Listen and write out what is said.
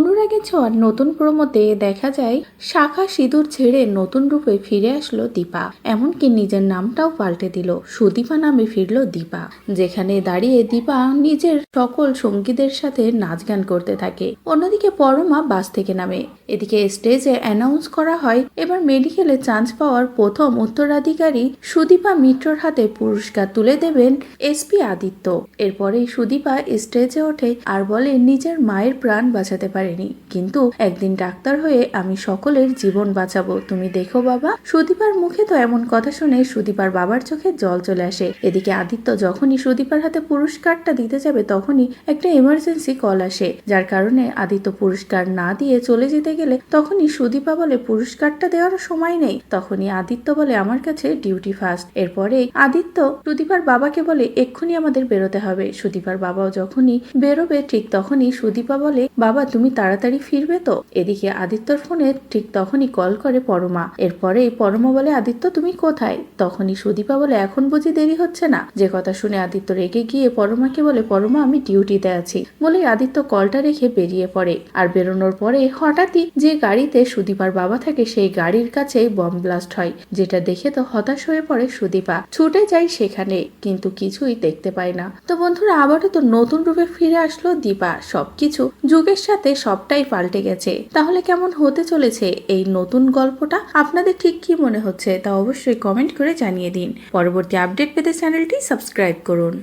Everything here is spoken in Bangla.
অনুরাগের ছোঁয়ার নতুন প্রমোতে দেখা যায়, শাখা সিঁদুর ছেড়ে নতুন রূপে ফিরে আসলো দীপা। এমনকি নিজের নামটাও পাল্টে দিল। সুদীপা নামে ফিরল দীপা। যেখানে দাঁড়িয়ে দীপা নিজের সকল সঙ্গীদের সাথে নাচ গান করতে থাকে। অন্যদিকে পরমা বাস থেকে নামে। এদিকে স্টেজে অ্যানাউন্স করা হয়, এবার মেডিকেলে চান্স পাওয়ার প্রথম উত্তরাধিকারী সুদীপা মিত্রর হাতে পুরস্কার তুলে দেবেন এসপি আদিত্য। এরপরেই সুদীপা স্টেজে ওঠে আর বলে, নিজের মায়ের প্রাণ বাঁচাতে পারেনি। কিন্তু একদিন ডাক্তার হয়ে আমি সকলের জীবন বাঁচাবো। তুমি দেখো বাবা। সুদীপার মুখে তো এমন কথা শুনে সুদীপার বাবার চোখে জল চলে আসে। এদিকে আদিত্য যখনই সুদীপার হাতে পুরস্কারটা দিতে যাবে তখনই একটা এমার্জেন্সি কল আসে। যার কারণে আদিত্য পুরস্কার না দিয়ে চলে যেতে গেলে তখনই সুদীপা বলে, পুরস্কারটা দেওয়ার সময় নেই। তখনই আদিত্য বলে, আমার কাছে ডিউটি ফার্স্ট এরপরে আদিত্য সুদীপার বাবাকে বলে, এক্ষুনি আমাদের বেরোতে হবে। সুদীপার বাবাও যখনই বেরোবে ঠিক তখনই সুদীপা বলে, বাবা, তুমি তাড়াতাড়ি ফিরবে তো? এদিকে আদিত্যর ফোনে ঠিক তখনই কল করে পরমা। এরপরে পরমা বলে, আদিত্য, তুমি কোথায়? তখনই সুদীপা বলে, এখন বুঝি দেরি হচ্ছে না? যে কথা শুনে আদিত্য রেগে গিয়ে পরমাকে বলে, পরমা, আমি ডিউটিতে আছি। বলে আদিত্য কলটা রেখে বেরিয়ে পড়ে। আর বেরোনোর পরে হঠাৎই যে গাড়িতে সুদীপার বাবা থাকে, সেই গাড়ির কাছেই বম ব্লাস্ট হয়, যেটা দেখে তো হতাশ হয়ে পড়ে সুদীপা। ছুটে যায় সেখানে, কিন্তু কিছুই দেখতে পায় না। তো বন্ধুরা, আবারও তো নতুন রূপে ফিরে আসলো দীপা। সবকিছু যুগের সাথে সবটাই পাল্টে গেছে। তাহলে কেমন হতে চলেছে এই নতুন গল্পটা? আপনাদের ঠিক কি মনে হচ্ছে তা অবশ্যই কমেন্ট করে জানিয়ে দিন। পরবর্তী আপডেট পেতে চ্যানেলটি সাবস্ক্রাইব করুন।